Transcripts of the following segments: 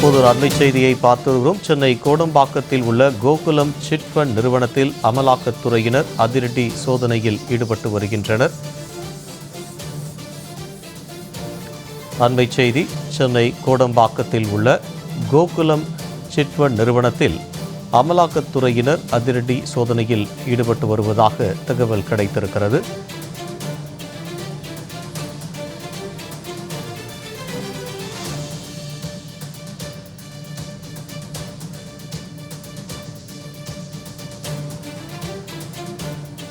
தற்போது ஒரு அண்மை செய்தியை பார்த்து வருகிறோம். சென்னை கோடம்பாக்கத்தில் உள்ள கோகுலம் சிட் ஃபண்ட் நிறுவனத்தில் அமலாக்கத்துறையினர் அதிரடி சோதனையில் ஈடுபட்டு வருகின்றனர். அண்மை செய்தி சென்னை கோடம்பாக்கத்தில் உள்ள கோகுலம் சிட் ஃபண்ட் நிறுவனத்தில் அமலாக்கத்துறையினர் அதிரடி சோதனையில் ஈடுபட்டு வருவதாக தகவல் கிடைத்திருக்கிறது.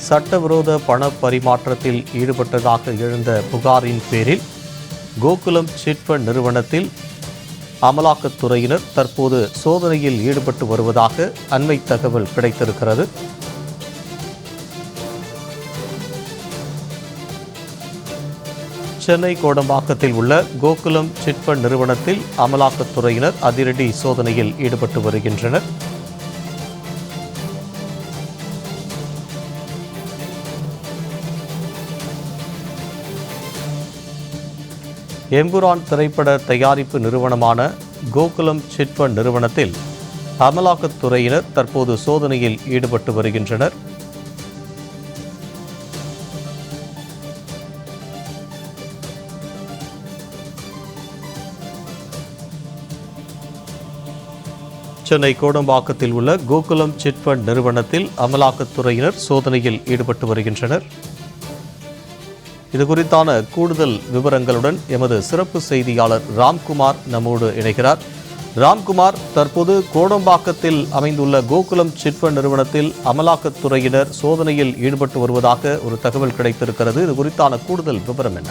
சட்டவிரோத பண பரிமாற்றத்தில் ஈடுபட்டதாக எழுந்த புகாரின் பேரில் கோகுலம் சிட்பண்ட் நிறுவனத்தில் அமலாக்கத்துறையினர் தற்போது சோதனையில் ஈடுபட்டு வருவதாக அண்மை தகவல் கிடைத்திருக்கிறது. சென்னை கோடம்பாக்கத்தில் உள்ள கோகுலம் சிட்பண்ட் நிறுவனத்தில் அமலாக்கத்துறையினர் அதிரடி சோதனையில் ஈடுபட்டு வருகின்றனர். எம்புரான் திரைப்பட தயாரிப்பு நிறுவனமான கோகுலம் சிட்பண்ட் நிறுவனத்தில் அமலாக்கத்துறையினர் தற்போது சோதனையில் ஈடுபட்டு வருகின்றனர். சென்னை கோடம்பாக்கத்தில் உள்ள கோகுலம் சிட்பண்ட் நிறுவனத்தில் அமலாக்கத்துறையினர் சோதனையில் ஈடுபட்டு வருகின்றனர். இது குறித்தான கூடுதல் விவரங்களுடன் எமது சிறப்பு செய்தியாளர் ராம்குமார் நம்மோடு இணைகிறார். ராம்குமார் தற்போது கோடம்பாக்கத்தில் அமைந்துள்ள கோகுலம் சிட்ஃபண்ட் நிறுவனத்தில் அமலாக்கத்துறையினர் சோதனையில் ஈடுபட்டு வருவதாக ஒரு தகவல் கிடைத்திருக்கிறது. இது குறித்தான கூடுதல் விவரம் என்ன?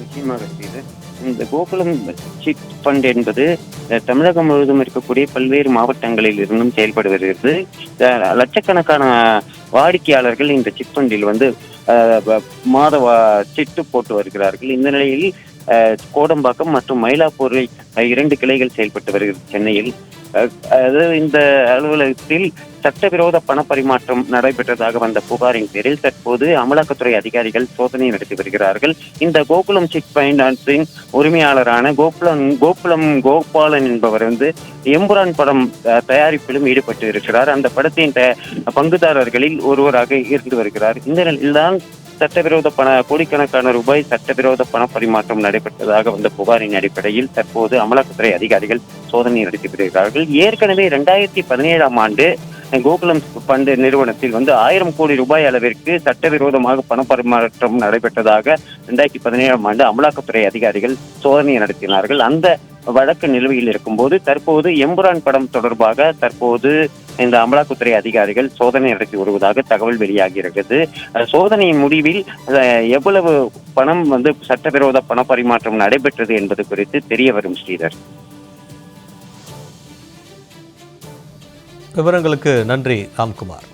நிச்சயமாக இந்த கோகுலம் சிட் ஃபண்ட் என்பது தமிழகம் முழுவதும் இருக்கக்கூடிய பல்வேறு மாவட்டங்களில் இருந்தும் செயல்பட்டு வருகிறது லட்சக்கணக்கான வாடிக்கையாளர்கள் இந்த சிட் ஃபண்டில் வந்து மாத சிட்டு போட்டு வருகிறார்கள். இந்த நிலையில் அஹ், கோடம்பாக்கம் மற்றும் மயிலாப்பூரில் இரண்டு கிளைகள் செயல்பட்டு வருகிறது. சென்னையில் அது இந்த அலுவலகத்தில் சட்டவிரோத பண பரிமாற்றம் நடைபெற்றதாக வந்த புகாரின் பேரில் தற்போது அமலாக்கத்துறை அதிகாரிகள் சோதனை நடத்தி வருகிறார்கள். இந்த கோகுலம் சிட் ஃபைனான்ஸின் உரிமையாளரான கோகுலம் கோகுலம் கோபாலன் என்பவர் வந்து எம்புரான் படம் அஹ், தயாரிப்பிலும் ஈடுபட்டு இருக்கிறார். அந்த படத்தின் பங்குதாரர்களில் ஒருவராக இருந்து வருகிறார். இந்த நிலையில்தான் சட்டவிரோத பண கோடிக்கணக்கான ரூபாய் சட்டவிரோத பண பரிமாற்றம் நடைபெற்றதாக வந்த புகாரின் அடிப்படையில் தற்போது அமலாக்கத்துறை அதிகாரிகள் சோதனை நடத்தி வருகிறார்கள் ஏற்கனவே இரண்டாயிரத்தி பதினேழாம் ஆண்டு கோகுலம் பண்டு நிறுவனத்தில் வந்து ஆயிரம் கோடி ரூபாய் அளவிற்கு சட்டவிரோதமாக பண பரிமாற்றம் நடைபெற்றதாக இரண்டாயிரத்தி பதினேழாம் ஆண்டு அமலாக்கத்துறை அதிகாரிகள் சோதனை நடத்தினார்கள். அந்த வழக்கு நிலுவையில் இருக்கும்போது தற்போது எம்புரான் படம் தொடர்பாக தற்போது இந்த அமலாக்கத்துறை அதிகாரிகள் சோதனை நடத்தி வருவதாக தகவல் வெளியாகிறது. சோதனையின் முடிவில் அஹ், எவ்வளவு பணம் வந்து சட்டவிரோத பண பரிமாற்றம் நடைபெற்றது என்பது குறித்து தெரிய வரும் ஸ்ரீதர். விவரங்களுக்கு நன்றி ராம்குமார்.